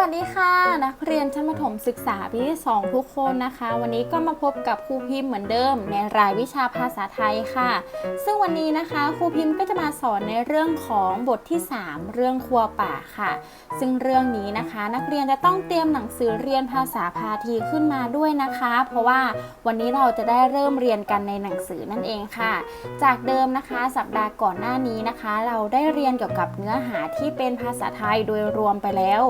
วัสดีค่ะนักเรียนชั้นประถมศึกษาปีที่2ทุกคนนะคะ วันนี้ก็มาพบกับครูพิมพ์เหมือนเดิม ในรายวิชาภาษาไทยค่ะ ซึ่งวันนี้นะคะครูพิมพ์ก็จะมาสอนในเรื่องของบทที่ 3 เรื่องครัวป่าค่ะ ซึ่งเรื่องนี้นะคะ นักเรียนจะต้องเตรียมหนังสือเรียนภาษาพาทีขึ้นมาด้วยนะคะ เพราะว่าวันนี้เราจะได้เริ่มเรียนกันในหนังสือนั่นเองค่ะ จากเดิมนะคะสัปดาห์ก่อนหน้านี้นะคะ เราได้เรียนเกี่ยวกับเนื้อหาที่เป็นภาษาไทยโดยรวมไปแล้ว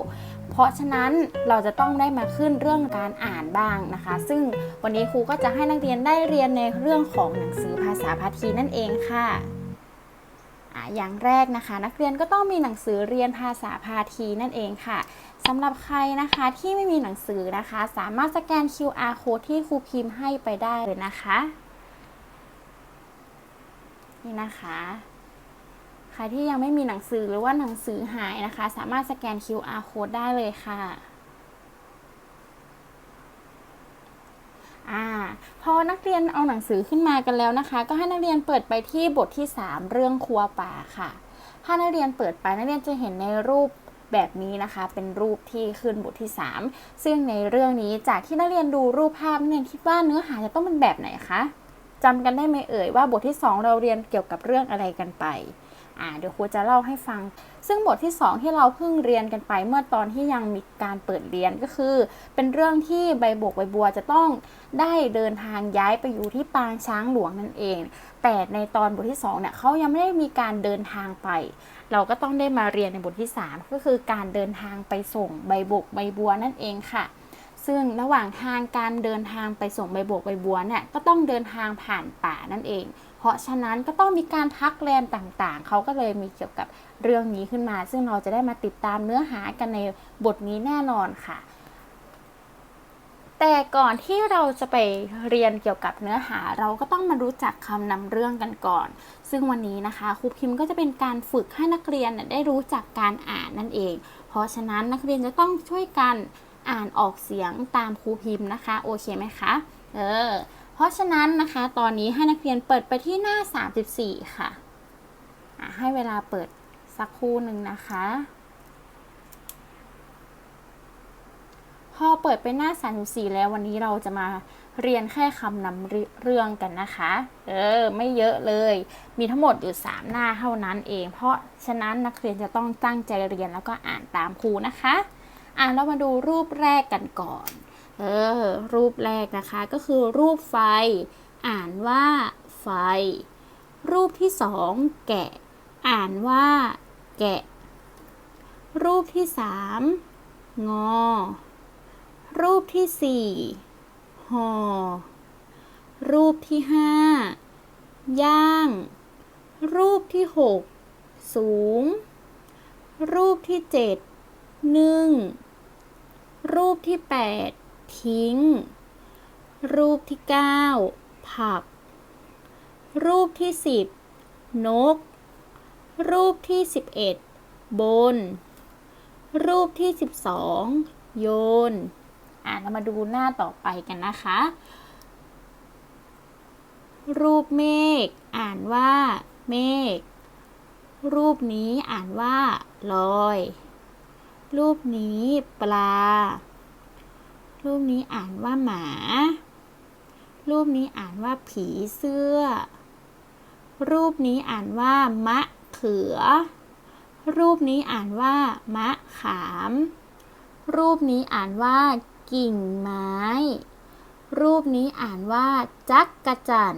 เพราะฉะนั้นเราจะต้องได้มาขึ้นเรื่องการอ่านบ้างนะคะ ซึ่งวันนี้ครูก็จะให้นักเรียนได้เรียนในเรื่องของหนังสือภาษาพาทีนั่นเองค่ะอย่างแรกนะคะ นักเรียนก็ต้องมีหนังสือเรียนภาษาพาทีนั่นเองค่ะสำหรับใครนะคะที่ไม่มีหนังสือนะคะ สามารถสแกน QR code ที่ครูพิมพ์ให้ไปได้เลยนะคะ นี่นะคะ รที่ยังไม่มีหนังสือหรือว่าหนังสือหายนะคะ สามารถสแกน QR code ได้เลยค่ะอ่าพอนักเรียนเอาหนังสือขึ้นมากันแล้วนะคะ ก็ให้นักเรียนเปิดไปที่บทที่ 3 เรื่องครัวป่าค่ะ ถ้านักเรียนเปิดไปนักเรียนจะเห็นในรูปแบบนี้นะคะ เป็นรูปที่ขึ้นบทที่ 3 ซึ่งในเรื่องนี้จากที่นักเรียนดูรูปภาพนักเรียนคิดว่าเนื้อหาจะต้องเป็นแบบไหนคะจำกันได้ไหมเอ่ยว่าบทที่ 2 เราเรียนเกี่ยวกับเรื่องอะไรกันไป อ่าเดี๋ยวครูจะเล่าให้ฟัง ซึ่งบทที่ 2 ที่เราเพิ่งเรียนกันไปเมื่อตอนที่ยังมีการเปิดเรียนก็คือ เป็นเรื่องที่ใบบกใบบัวจะต้องได้เดินทางย้ายไปอยู่ที่ปางช้างหลวงนั่นเอง แต่ในตอนบทที่2เนี่ยเขายังไม่ได้มีการเดินทางไป เราก็ต้องได้มาเรียนในบทที่ 3 ก็คือการเดินทางไปส่งใบบกใบบัวนั่นเองค่ะ ซึ่งระหว่างทางการเดินทางไปส่งใบบกใบบัวเนี่ยก็ต้องเดินทางผ่านป่านั่นเอง เพราะฉะนั้นก็ต้องมีการพักแรมต่างๆ เขาก็เลยมีเกี่ยวกับเรื่องนี้ขึ้นมา ซึ่งเราจะได้มาติดตามเนื้อหากันในบทนี้แน่นอนค่ะ แต่ก่อนที่เราจะไปเรียนเกี่ยวกับเนื้อหา เราก็ต้องมารู้จักคำนำเรื่องกันก่อน ซึ่งวันนี้นะคะครูพิมพ์ก็จะเป็นการฝึกให้นักเรียนได้รู้จักการอ่านนั่นเอง เพราะฉะนั้นนักเรียนจะต้องช่วยกัน อ่านออกเสียงตามครูพิมพ์นะคะ โอเคไหมคะ เออ เพราะฉะนั้นนะคะ ตอนนี้ให้นักเรียนเปิดไปที่หน้า 34 ค่ะะให้เวลาเปิดสักครู่หนึ่งนะคะ พอเปิดไปหน้า 34 แล้ววันนี้เราจะมาเรียนแค่คำนำเรื่องกันนะคะ เออ ไม่เยอะเลย มีทั้งหมดอยู่ 3 หน้าเท่านั้นเอง เพราะฉะนั้นนักเรียนจะต้องตั้งใจเรียนแล้วก็อ่านตามครูนะคะ อ่านเรามาดูรูปแรกกันก่อน เออ รูปแรกนะคะก็คือรูปไฟ อ่านว่าไฟ รูปที่สองแกะ อ่านว่า แกะ รูปที่สามงอ รูปที่สี่ห่อรูปที่ห้าย่าง รูปที่หกสูง รูปที่เจ็ดนึ่ง รูปที่ 8 ทิ้ง รูปที่ 9 ผัก รูปที่ 10 นก รูปที่ 11 บน รูปที่ 12 โยน อ่าเรามาดูหน้าต่อไปกันนะคะ รูปเมฆอ่านว่า เมฆรูปนี้อ่านว่า ลอย รูปนี้ปลา รูปนี้อ่านว่าหมา รูปนี้อ่านว่าผีเสื้อ รูปนี้อ่านว่ามะเขือ รูปนี้อ่านว่ามะขาม รูปนี้อ่านว่ากิ่งไม้ รูปนี้อ่านว่าจักกระจัน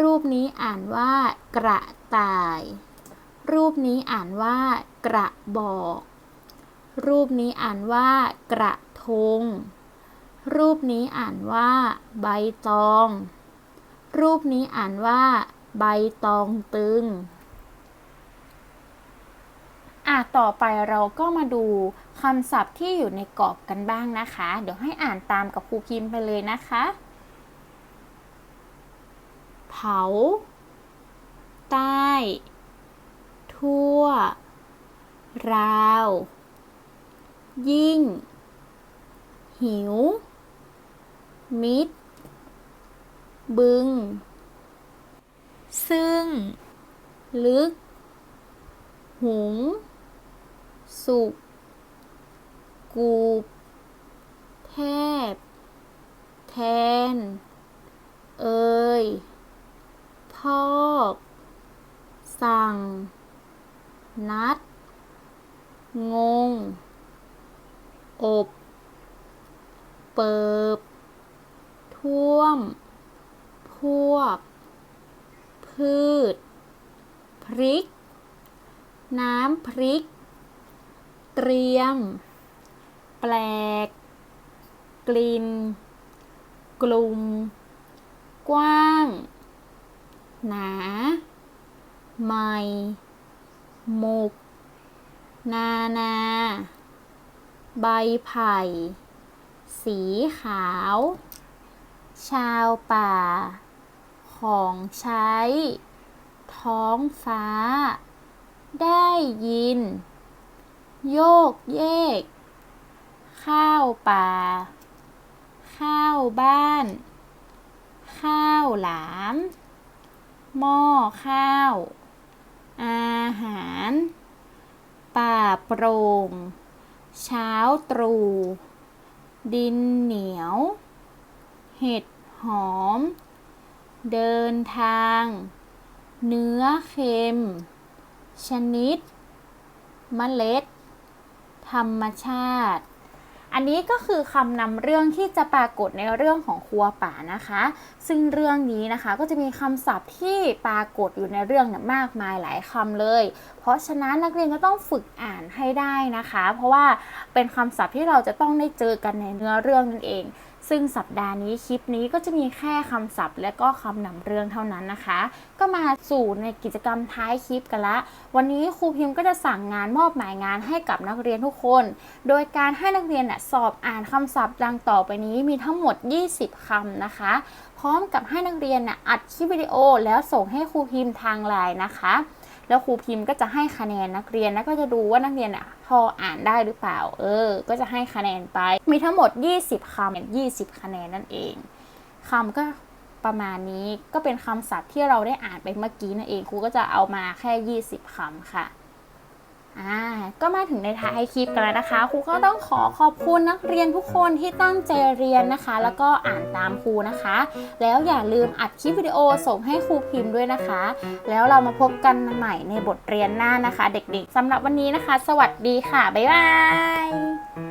รูปนี้อ่านว่ากระต่าย รูปนี้อ่านว่ากระบอก รูปนี้อ่านว่ากระทง รูปนี้อ่านว่า ใบตอง รูปนี้อ่านว่า ใบตองตึง อะต่อไปเราก็มาดูคำศัพท์ที่อยู่ในกรอบกันบ้างนะคะ เดี๋ยวให้อ่านตามกับครูพิมพ์ไปเลยนะคะ เผา ใต้ ทั่ว ราว ยิ่ง หิว มิด บึง ซึ่ง ลึก หุง สุกกูบ แทบ แทน เอ่ย พอก สั่ง นัด งง อบ เปิบ ท่วม พวก พืช พริก น้ำพริก เตรียม แปลก กลิ่น กลุ่ม กว้าง หนา ใหม่ หมก นานา ใบไผ่ สีขาว ชาวป่า ของใช้ ท้องฟ้า ได้ยิน โยกเยก ข้าวป่า ข้าวบ้าน ข้าวหลาม หม้อข้าว อาหาร ป่าโปร่ง เช้าตรู่ดินเหนียว เห็ดหอม เดินทาง เนื้อเค็ม ชนิดมเมล็ด ธรรมชาติ อันนี้ก็คือคำนำเรื่องที่จะปรากฏในเรื่องของครัวป่านะคะ ซึ่งเรื่องนี้นะคะก็จะมีคำศัพท์ที่ปรากฏอยู่ในเรื่องเนี่ยมากมายหลายคำเลย เพราะฉะนั้นนักเรียนก็ต้องฝึกอ่านให้ได้นะคะ เพราะว่าเป็นคำศัพท์ที่เราจะต้องได้เจอกันในเนื้อเรื่องนั่นเอง ซึ่งสัปดาห์นี้คลิปนี้ก็จะมีแค่คำศัพท์ และก็คำนำเรื่องเท่านั้นนะคะ ก็มาสู่ในกิจกรรมท้ายคลิปกันละ วันนี้ครูพิมพ์ก็จะสั่งงานมอบหมายงานให้กับนักเรียนทุกคน โดยการให้นักเรียนสอบอ่านคำศัพท์ดังต่อไปนี้มีทั้งหมด 20คำนะคะ พร้อมกับให้นักเรียนอัดคลิปวิดีโอแล้วส่งให้ครูพิมพ์ทางไลน์นะคะ แล้วครูพิมพ์ก็จะให้คะแนนนักเรียนแล้วก็จะดูว่านักเรียนอะพออ่านได้หรือเปล่า เออ ก็จะให้คะแนนไป มีทั้งหมด 20คำ20 คะแนนนั่นเองคำก็ประมาณนี้ก็เป็นคำศัพท์ที่เราได้อ่านไปเมื่อกี้นั่นเองครูก็จะเอามาแค่ 20คำค่ะ อ่าก็มาถึงในท้ายคลิปกันแล้วนะคะ ครูก็ต้องขอขอบคุณนักเรียนทุกคนที่ตั้งใจเรียนนะคะ แล้วก็อ่านตามครูนะคะ แล้วอย่าลืมอัดคลิปวิดีโอส่งให้ครูพิมพ์ด้วยนะคะ แล้วเรามาพบกันใหม่ในบทเรียนหน้านะคะ เด็กๆสำหรับวันนี้นะคะ สวัสดีค่ะ บ๊ายบาย